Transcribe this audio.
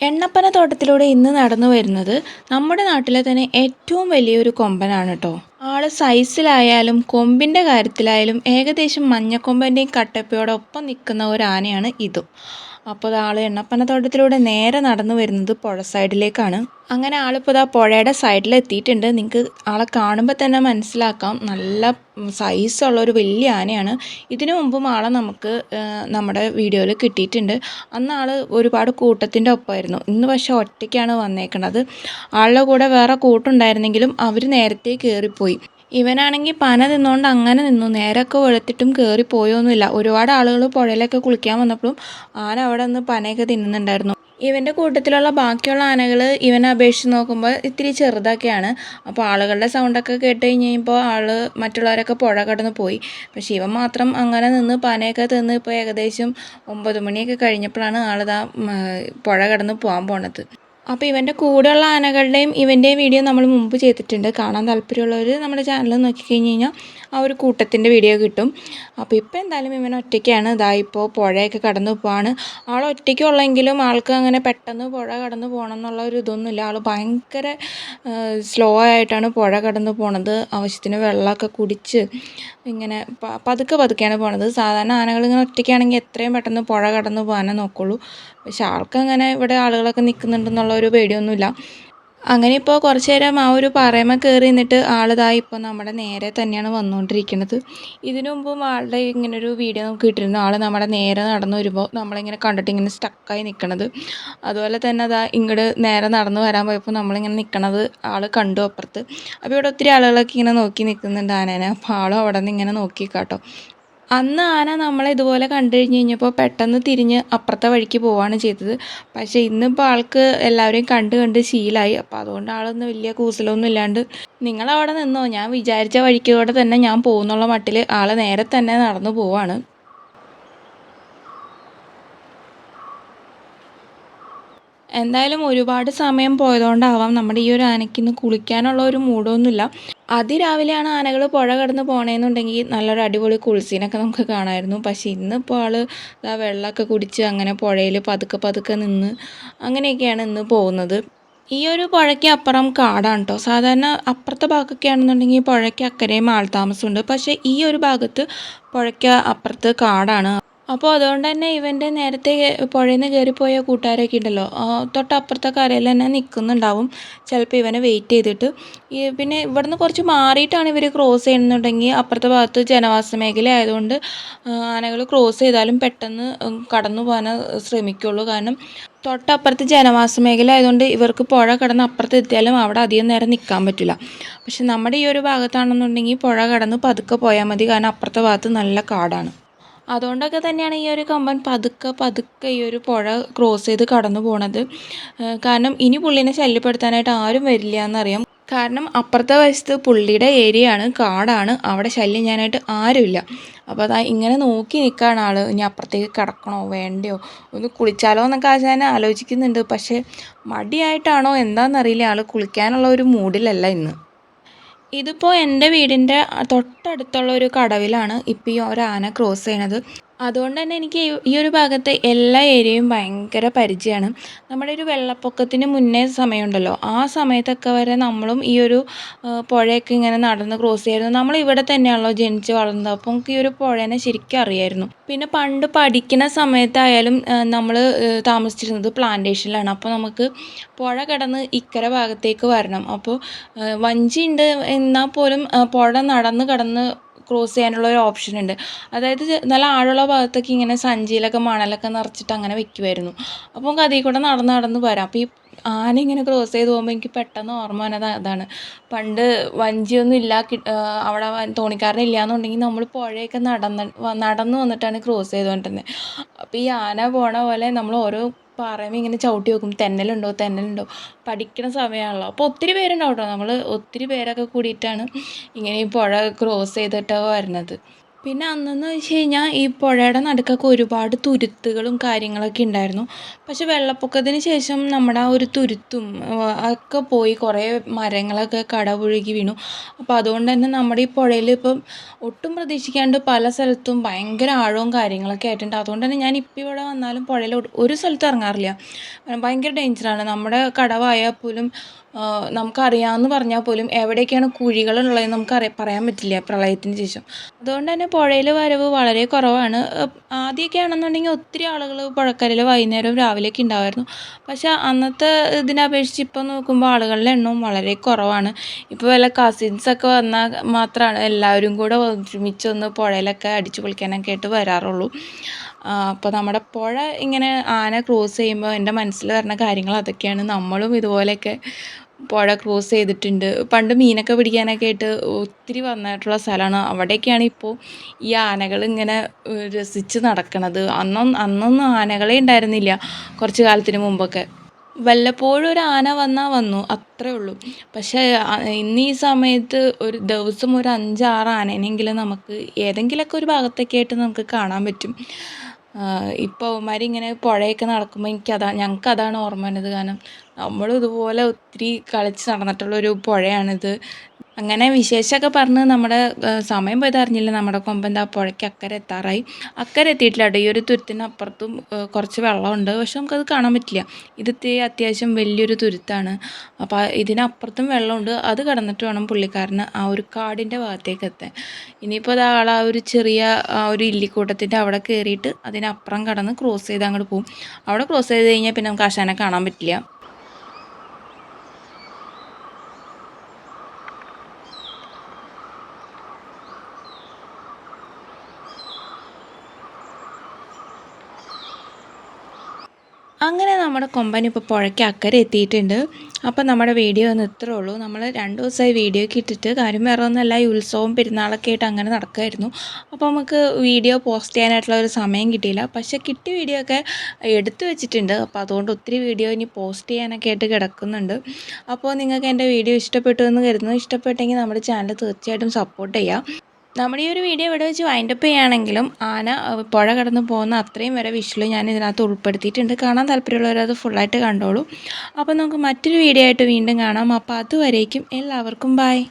എണ്ണപ്പന തോട്ടത്തിലൂടെ ഇന്ന് നടന്നു വരുന്നത് നമ്മുടെ നാട്ടിലെ തന്നെ ഏറ്റവും വലിയൊരു കൊമ്പനാണ് കേട്ടോ ആൾ സൈസിലായാലും കൊമ്പിന്റെ കാര്യത്തിലായാലും ഏകദേശം മഞ്ഞക്കൊമ്പന്റെയും കട്ടപ്പയോടൊപ്പം നിൽക്കുന്ന ഒരു ആനയാണ് ഇതും. അപ്പോൾ ആൾ എണ്ണപ്പനത്തോട്ടത്തിലൂടെ നേരെ നടന്നു വരുന്നത് പുഴ സൈഡിലേക്കാണ്. അങ്ങനെ ആളിപ്പോൾ ഇതാ പുഴയുടെ സൈഡിൽ എത്തിയിട്ടുണ്ട്. നിങ്ങൾക്ക് ആളെ കാണുമ്പോൾ തന്നെ മനസ്സിലാക്കാം. നല്ല സൈസുള്ള ഒരു വലിയ ആനയാണ്. ഇതിനു മുമ്പും ആളെ നമുക്ക് നമ്മുടെ വീഡിയോയിൽ കിട്ടിയിട്ടുണ്ട്. അന്ന് ആൾ ഒരുപാട് കൂട്ടത്തിന്റെ ഒപ്പമായിരുന്നു. ഇന്ന് പക്ഷേ ഒറ്റയ്ക്കാണ് വന്നേക്കുന്നത് ആളുടെ കൂടെ വേറെ കൂട്ടുണ്ടായിരുന്നെങ്കിലും അവർ നേരത്തെ കയറിപ്പോയി ഇവനാണെങ്കിൽ പന നിന്നുകൊണ്ട് അങ്ങനെ നിന്നു. നേരൊക്കെ വെളുത്തിട്ടും കയറി പോയൊന്നുമില്ല. ഒരുപാട് ആളുകൾ പുഴയിലൊക്കെ കുളിക്കാൻ വന്നപ്പോഴും ആന അവിടെ നിന്ന് പനയൊക്കെ തിന്നുന്നുണ്ടായിരുന്നു. ഇവന്റെ കൂട്ടത്തിലുള്ള ബാക്കിയുള്ള ആനകൾ ഇവനെ അപേക്ഷിച്ച് നോക്കുമ്പോൾ ഇത്തിരി ചെറുതൊക്കെയാണ്. അപ്പോൾ ആളുകളുടെ സൗണ്ടൊക്കെ കേട്ട് കഴിഞ്ഞ് കഴിയുമ്പോൾ ആൾ മറ്റുള്ളവരൊക്കെ പുഴ കടന്ന് പോയി. പക്ഷേ ഇവൻ മാത്രം അങ്ങനെ നിന്ന് പനയൊക്കെ തിന്ന് ഇപ്പോൾ ഏകദേശം ഒമ്പത് മണിയൊക്കെ കഴിഞ്ഞപ്പോഴാണ് ആളിതാ പുഴ കടന്ന് പോകാൻ പോണത്. അപ്പോൾ ഇവന്റെ കൂടെയുള്ള ആനകളുടെയും ഇവന്റെയും വീഡിയോ നമ്മൾ മുമ്പ് ചെയ്തിട്ടുണ്ട്. കാണാൻ താല്പര്യമുള്ളവർ നമ്മുടെ ചാനൽ നോക്കിക്കഴിഞ്ഞ് കഴിഞ്ഞാൽ ആ ഒരു കൂട്ടത്തിന്റെ വീഡിയോ കിട്ടും. അപ്പോൾ ഇപ്പോൾ എന്തായാലും ഇവൻ ഒറ്റയ്ക്കാണ്. ഇതാ ഇപ്പോൾ പുഴയൊക്കെ കടന്നു പോവാണ്. ആൾ ഒറ്റയ്ക്കുള്ളെങ്കിലും ആൾക്ക് അങ്ങനെ പെട്ടെന്ന് പുഴ കടന്നു പോകണം എന്നുള്ള ഒരു ഇതൊന്നുമില്ല. ആൾ ഭയങ്കര സ്ലോ ആയിട്ടാണ് പുഴ കടന്നു പോണത്. ആവശ്യത്തിന് വെള്ളമൊക്കെ കുടിച്ച് ഇങ്ങനെ പതുക്കെ പതുക്കെയാണ് പോണത്. സാധാരണ ആനകൾ ഇങ്ങനെ ഒറ്റയ്ക്കാണെങ്കിൽ എത്രയും പെട്ടെന്ന് പുഴ കടന്നു പോകാനേ നോക്കുള്ളൂ. പക്ഷെ ആൾക്കങ്ങനെ ഇവിടെ ആളുകളൊക്കെ നിൽക്കുന്നുണ്ടെന്നുള്ള ഒരു പേടിയൊന്നുമില്ല. അങ്ങനെ ഇപ്പോൾ കുറച്ച് നേരം ആ ഒരു പാറയമ്മ കയറി നിന്നിട്ട് ആളിതായി ഇപ്പോൾ നമ്മുടെ നേരെ തന്നെയാണ് വന്നുകൊണ്ടിരിക്കുന്നത്. ഇതിനു മുമ്പും ആളുടെ ഇങ്ങനെ ഒരു വീഡിയോ നമുക്ക് കിട്ടിയിരുന്നു. ആൾ നമ്മുടെ നേരെ നടന്നു വരുമ്പോൾ നമ്മളിങ്ങനെ കണ്ടിട്ട് ഇങ്ങനെ സ്റ്റക്കായി നിൽക്കണത് അതുപോലെ തന്നെ അതാ ഇങ്ങോട്ട് നേരെ നടന്നു വരാൻ പോയപ്പോൾ നമ്മളിങ്ങനെ നിൽക്കണത് ആൾ കണ്ടു അപ്പുറത്ത്. അപ്പോൾ ഇവിടെ ഒത്തിരി ആളുകളൊക്കെ ഇങ്ങനെ നോക്കി നിൽക്കുന്നുണ്ട് ആനേനെ. അപ്പോൾ ആളും അവിടെ നിന്ന് ഇങ്ങനെ നോക്കി കേട്ടോ അന്ന് ആന നമ്മളെ ഇതുപോലെ കണ്ടു കഴിഞ്ഞ് കഴിഞ്ഞപ്പോൾ പെട്ടെന്ന് തിരിഞ്ഞ് അപ്പുറത്തെ വഴിക്ക് പോവുകയാണ് ചെയ്തത്. പക്ഷേ ഇന്നിപ്പോൾ ആൾക്ക് എല്ലാവരെയും കണ്ട് കണ്ട് ശീലമായി അപ്പോൾ അതുകൊണ്ട് ആളൊന്നും വലിയ കൂസലൊന്നും ഇല്ലാണ്ട് നിങ്ങളവിടെ നിന്നോ? ഞാൻ വിചാരിച്ച വഴിക്കൂടെ തന്നെ ഞാൻ പോകുന്നുള്ള മട്ടിൽ ആൾ നേരെ തന്നെ നടന്നു പോവാണ്. എന്തായാലും ഒരുപാട് സമയം പോയതുകൊണ്ടാവാം നമ്മുടെ ഈ ഒരു ആനയ്ക്ക് ഇന്ന് കുളിക്കാനുള്ള ഒരു മൂഡൊന്നുമില്ല അതിരാവിലെയാണ് ആനകൾ പുഴ കടന്ന് പോണേന്നുണ്ടെങ്കിൽ നല്ലൊരു അടിപൊളി കുളിസീനൊക്കെ നമുക്ക് കാണാമായിരുന്നു പക്ഷേ ഇന്നിപ്പോൾ ആൾ ഇതാ വെള്ളമൊക്കെ കുടിച്ച് അങ്ങനെ പുഴയിൽ പതുക്കെ പതുക്കെ നിന്ന് അങ്ങനെയൊക്കെയാണ് ഇന്ന് പോകുന്നത്. ഈ ഒരു പുഴയ്ക്ക് അപ്പുറം കാടാണ് കേട്ടോ സാധാരണ അപ്പുറത്തെ ഭാഗമൊക്കെ ആണെന്നുണ്ടെങ്കിൽ പുഴയ്ക്ക് അക്കരെയും ആൾതാമസമുണ്ട് പക്ഷേ ഈ ഒരു ഭാഗത്ത് പുഴയ്ക്ക് അപ്പുറത്ത് കാടാണ്. അപ്പോൾ അതുകൊണ്ട് തന്നെ ഇവന്റെ നേരത്തെ പുഴയിൽ നിന്ന് കയറിപ്പോയ കൂട്ടുകാരൊക്കെ ഉണ്ടല്ലോ. തൊട്ടപ്പുറത്തെ കരയിൽ തന്നെ നിൽക്കുന്നുണ്ടാവും ചിലപ്പോൾ ഇവനെ വെയിറ്റ് ചെയ്തിട്ട്. പിന്നെ ഇവിടുന്ന് കുറച്ച് മാറിയിട്ടാണ് ഇവർ ക്രോസ് ചെയ്യുന്നുണ്ടെങ്കിൽ അപ്പുറത്തെ ഭാഗത്ത് ജനവാസ മേഖല ആയതുകൊണ്ട് ആനകൾ ക്രോസ് ചെയ്താലും പെട്ടെന്ന് കടന്നു പോകാൻ ശ്രമിക്കുള്ളൂ. കാരണം തൊട്ടപ്പുറത്ത് ജനവാസ മേഖല ആയതുകൊണ്ട് ഇവർക്ക് പുഴ കടന്ന് അപ്പുറത്ത് എത്തിയാലും അവിടെ അധികം നേരം നിൽക്കാൻ പറ്റില്ല. പക്ഷെ നമ്മുടെ ഈ ഒരു ഭാഗത്താണെന്നുണ്ടെങ്കിൽ പുഴ കടന്ന് പതുക്കെ പോയാൽ മതി. കാരണം അപ്പുറത്തെ ഭാഗത്ത് നല്ല കാടാണ്. അതുകൊണ്ടൊക്കെ തന്നെയാണ് ഈ ഒരു കമ്പൻ പതുക്കെ പതുക്കെ ഈ ഒരു പുഴ ക്രോസ് ചെയ്ത് കടന്നു പോണത്. കാരണം ഇനി പുള്ളിനെ ശല്യപ്പെടുത്താനായിട്ട് ആരും വരില്ല എന്നറിയാം. കാരണം അപ്പുറത്തെ വശത്ത് പുള്ളിയുടെ ഏരിയയാണ് കാടാണ്. അവിടെ ശല്യം ചെയ്യാനായിട്ട് ആരുമില്ല. അപ്പോൾ അതാ ഇങ്ങനെ നോക്കി നിൽക്കുകയാണ് ആൾ ഇനി അപ്പുറത്തേക്ക് കിടക്കണോ വേണ്ടയോ? ഒന്ന് കുളിച്ചാലോ എന്നൊക്കെ ആശാൻ ആലോചിക്കുന്നുണ്ട്. പക്ഷേ മടിയായിട്ടാണോ എന്താണെന്നറിയില്ല ആൾ കുളിക്കാനുള്ള ഒരു മൂഡിലല്ല ഇന്ന്. ഇതിപ്പോൾ എന്റെ വീടിന്റെ തൊട്ടടുത്തുള്ള ഒരു കടവിലാണ് ഇപ്പോൾ ഈ ആന ക്രോസ് ചെയ്യണത്. അതുകൊണ്ട് തന്നെ എനിക്ക് ഈ ഒരു ഭാഗത്തെ എല്ലാ ഏരിയയും ഭയങ്കര പരിചയമാണ്. നമ്മുടെ ഒരു വെള്ളപ്പൊക്കത്തിന് മുന്നേ സമയമുണ്ടല്ലോ. ആ സമയത്തൊക്കെ വരെ നമ്മളും ഈ ഒരു പുഴയൊക്കെ ഇങ്ങനെ നടന്ന് ക്രോസ് ചെയ്യായിരുന്നു. നമ്മൾ ഇവിടെ തന്നെയാണല്ലോ ജനിച്ച് വളർന്നത്. നമുക്ക് ഈ ഒരു പുഴേനെ ശരിക്കും അറിയായിരുന്നു. പിന്നെ പണ്ട് പഠിക്കുന്ന സമയത്തായാലും നമ്മൾ താമസിച്ചിരുന്നത് പ്ലാന്റേഷനിലാണ് അപ്പോൾ നമുക്ക് പുഴ കടന്ന് ഇക്കര ഭാഗത്തേക്ക് വരണം. അപ്പോൾ വഞ്ചിയുണ്ട്. എന്നാൽ പോലും പുഴ നടന്ന് കടന്ന് ക്രോസ് ചെയ്യാനുള്ള ഒരു ഓപ്ഷൻ ഉണ്ട്. അതായത് നല്ല ആഴമുള്ള ഭാഗത്തൊക്കെ ഇങ്ങനെ സഞ്ചിയിലൊക്കെ മണലൊക്കെ നിറച്ചിട്ട് അങ്ങനെ വെക്കുമായിരുന്നു അപ്പോൾ നമുക്ക് അതിൽ കൂടെ നടന്ന് നടന്ന് വരാം. അപ്പോൾ ഈ ആന ഇങ്ങനെ ക്രോസ് ചെയ്ത് പോകുമ്പോൾ എനിക്ക് പെട്ടെന്ന് ഓർമ്മ വന്നത് അതാണ്. പണ്ട് വഞ്ചിയൊന്നും ഇല്ല അവിടെ തോണിക്കാരൻ ഇല്ല എന്നുണ്ടെങ്കിൽ നമ്മൾ പുഴയൊക്കെ നടന്ന് നടന്നു വന്നിട്ടാണ് ക്രോസ് ചെയ്തുകൊണ്ടിരുന്നത് അപ്പോൾ ഈ ആന പോണ പോലെ നമ്മൾ ഓരോ പാറയമേ ഇങ്ങനെ ചവിട്ടി വെക്കും. തെന്നലുണ്ടോ? തെന്നലുണ്ടോ? പഠിക്കുന്ന സമയമാണല്ലോ അപ്പോൾ ഒത്തിരി പേരുണ്ടാവും കേട്ടോ നമ്മൾ ഒത്തിരി പേരൊക്കെ കൂടിയിട്ടാണ് ഇങ്ങനെ ഈ പുഴ ക്രോസ് ചെയ്തിട്ടാണ് വരുന്നത്. പിന്നെ അന്നെന്ന് വെച്ച് കഴിഞ്ഞാൽ ഈ പുഴയുടെ നടുക്കൊക്കെ ഒരുപാട് തുരുത്തുകളും കാര്യങ്ങളൊക്കെ ഉണ്ടായിരുന്നു പക്ഷെ വെള്ളപ്പൊക്കത്തിന് ശേഷം നമ്മുടെ ആ ഒരു തുരുത്തും ഒക്കെ പോയി കുറേ മരങ്ങളൊക്കെ കടപുഴകി വീണു. അപ്പോൾ അതുകൊണ്ട് തന്നെ നമ്മുടെ ഈ പുഴയിൽ ഇപ്പം ഒട്ടും പ്രതീക്ഷിക്കാണ്ട് പല സ്ഥലത്തും ഭയങ്കര ആഴവും കാര്യങ്ങളൊക്കെ ആയിട്ടുണ്ട്. അതുകൊണ്ട് തന്നെ ഞാൻ ഇപ്പോൾ ഇവിടെ വന്നാലും പുഴയിൽ ഒരു സ്ഥലത്തും ഇറങ്ങാറില്ല ഭയങ്കര ഡേഞ്ചറാണ് നമ്മുടെ കടവായാൽ പോലും നമുക്കറിയാമെന്ന് പറഞ്ഞാൽ പോലും എവിടെയൊക്കെയാണ് കുഴികളുള്ളതെന്ന് നമുക്ക് അറിയാൻ പറയാൻ പറ്റില്ല പ്രളയത്തിന് ശേഷം. അതുകൊണ്ട് തന്നെ പുഴയിൽ വരവ് വളരെ കുറവാണ്. ആദ്യമൊക്കെ ആണെന്നുണ്ടെങ്കിൽ ഒത്തിരി ആളുകൾ പുഴക്കരയിൽ വൈകുന്നേരവും രാവിലെയൊക്കെ ഉണ്ടാവുമായിരുന്നു പക്ഷേ അന്നത്തെ ഇതിനെ അപേക്ഷിച്ച് ഇപ്പം നോക്കുമ്പോൾ ആളുകളുടെ എണ്ണവും വളരെ കുറവാണ്. ഇപ്പോൾ വല്ല കസിൻസൊക്കെ വന്നാൽ മാത്രമാണ് എല്ലാവരും കൂടെ ഒരുമിച്ചൊന്ന് പുഴയിലൊക്കെ അടിച്ചു പൊളിക്കാനൊക്കെ ആയിട്ട് വരാറുള്ളൂ. അപ്പോൾ നമ്മുടെ പുഴ ഇങ്ങനെ ആന ക്രോസ് ചെയ്യുമ്പോൾ എന്റെ മനസ്സിൽ വരുന്ന കാര്യങ്ങൾ അതൊക്കെയാണ്. നമ്മളും ഇതുപോലെയൊക്കെ പുഴ ക്രോസ് ചെയ്തിട്ടുണ്ട്. പണ്ട് മീനൊക്കെ പിടിക്കാനൊക്കെ ആയിട്ട് ഒത്തിരി വന്നിട്ടുള്ള സ്ഥലമാണ്. അവിടെയൊക്കെയാണ് ഇപ്പോൾ ഈ ആനകൾ ഇങ്ങനെ രസിച്ച് നടക്കണത്. അന്നൊന്നും അന്നൊന്നും ആനകളെ ഉണ്ടായിരുന്നില്ല. കുറച്ച് കാലത്തിന് മുമ്പൊക്കെ. വല്ലപ്പോഴും ഒരു ആന വന്നാൽ വന്നു. അത്രേ ഉള്ളൂ. പക്ഷേ ഇന്ന് ഈ സമയത്ത് ഒരു ദിവസം ഒരു അഞ്ചാറ് ആനേനെങ്കിലും നമുക്ക് ഏതെങ്കിലുമൊക്കെ ഒരു ഭാഗത്തൊക്കെ ആയിട്ട് നമുക്ക് കാണാൻ പറ്റും. ഇപ്പോൾ അവന്മാരിങ്ങനെ പുഴയൊക്കെ നടക്കുമ്പോൾ എനിക്കതാ ഞങ്ങൾക്കതാണ് ഓർമ്മ വരുന്നത്. കാരണം നമ്മളും ഇതുപോലെ ഒത്തിരി കളിച്ച് നടന്നിട്ടുള്ളൊരു പുഴയാണിത്. അങ്ങനെ വിശേഷമൊക്കെ പറഞ്ഞ് നമ്മുടെ സമയം പോയത് അറിഞ്ഞില്ല. നമ്മുടെ കൊമ്പൻ ദാ പുഴയ്ക്ക് അക്കരെ എത്താറായി. അക്കരെ എത്തിയിട്ടില്ല കേട്ടോ. ഈ ഒരു തുരുത്തിനപ്പുറത്തും കുറച്ച് വെള്ളമുണ്ട്. പക്ഷെ നമുക്കത് കാണാൻ പറ്റില്ല. ഇത് അത്യാവശ്യം വലിയൊരു തുരുത്താണ്. അപ്പോൾ ഇതിനപ്പുറത്തും വെള്ളമുണ്ട്. അത് കടന്നിട്ട് വേണം പുള്ളിക്കാരന് ആ ഒരു കാടിന്റെ ഭാഗത്തേക്ക് എത്താൻ. ഇനിയിപ്പോൾ അത് ആ ഒരു ചെറിയ ആ ഒരു ഇല്ലിക്കൂട്ടത്തിന്റെ അവിടെ കയറിയിട്ട് അതിനപ്പുറം കടന്ന് ക്രോസ് ചെയ്ത് അങ്ങോട്ട് പോകും അവിടെ ക്രോസ് ചെയ്ത് കഴിഞ്ഞാൽ പിന്നെ നമുക്ക് ആശാനെ കാണാൻ പറ്റില്ല. അങ്ങനെ നമ്മുടെ കൊമ്പൻ ഇപ്പോൾ പുഴയ്ക്ക് അക്കരെ എത്തിയിട്ടുണ്ട്. അപ്പോൾ നമ്മുടെ വീഡിയോ ഒന്ന് ഇത്രേ ഉള്ളൂ. നമ്മൾ രണ്ട് ദിവസമായി വീഡിയോ ഒക്കെ ഇട്ടിട്ട് കാര്യം വേറെ ഒന്നല്ല ഈ ഉത്സവവും പെരുന്നാളൊക്കെ ആയിട്ട് അങ്ങനെ നടക്കുമായിരുന്നു അപ്പോൾ നമുക്ക് വീഡിയോ പോസ്റ്റ് ചെയ്യാനായിട്ടുള്ള ഒരു സമയം കിട്ടിയില്ല. പക്ഷേ കിട്ടിയ വീഡിയോ ഒക്കെ എടുത്തു വെച്ചിട്ടുണ്ട്. അപ്പോൾ അതുകൊണ്ട് ഒത്തിരി വീഡിയോ ഇനി പോസ്റ്റ് ചെയ്യാനൊക്കെ ആയിട്ട് കിടക്കുന്നുണ്ട്. അപ്പോൾ നിങ്ങൾക്ക് എന്റെ വീഡിയോ ഇഷ്ടപ്പെട്ടു എന്ന് കരുതുന്നു. ഇഷ്ടപ്പെട്ടെങ്കിൽ നമ്മുടെ ചാനൽ തീർച്ചയായിട്ടും സപ്പോർട്ട് ചെയ്യുക നമ്മുടെ ഈ ഒരു വീഡിയോ ഇവിടെ വെച്ച് വൈൻഡപ്പ് ചെയ്യുകയാണെങ്കിലും ആന പുഴ കടന്ന് പോകുന്ന അത്രയും വരെ വിഷ്വൽ ഞാൻ ഇതിനകത്ത് ഉൾപ്പെടുത്തിയിട്ടുണ്ട്. കാണാൻ താല്പര്യമുള്ളവരത് ഫുള്ളായിട്ട് കണ്ടോളൂ. അപ്പോൾ നമുക്ക് മറ്റൊരു വീഡിയോ ആയിട്ട് വീണ്ടും കാണാം. അപ്പോൾ അതുവരേക്കും എല്ലാവർക്കും ബായ്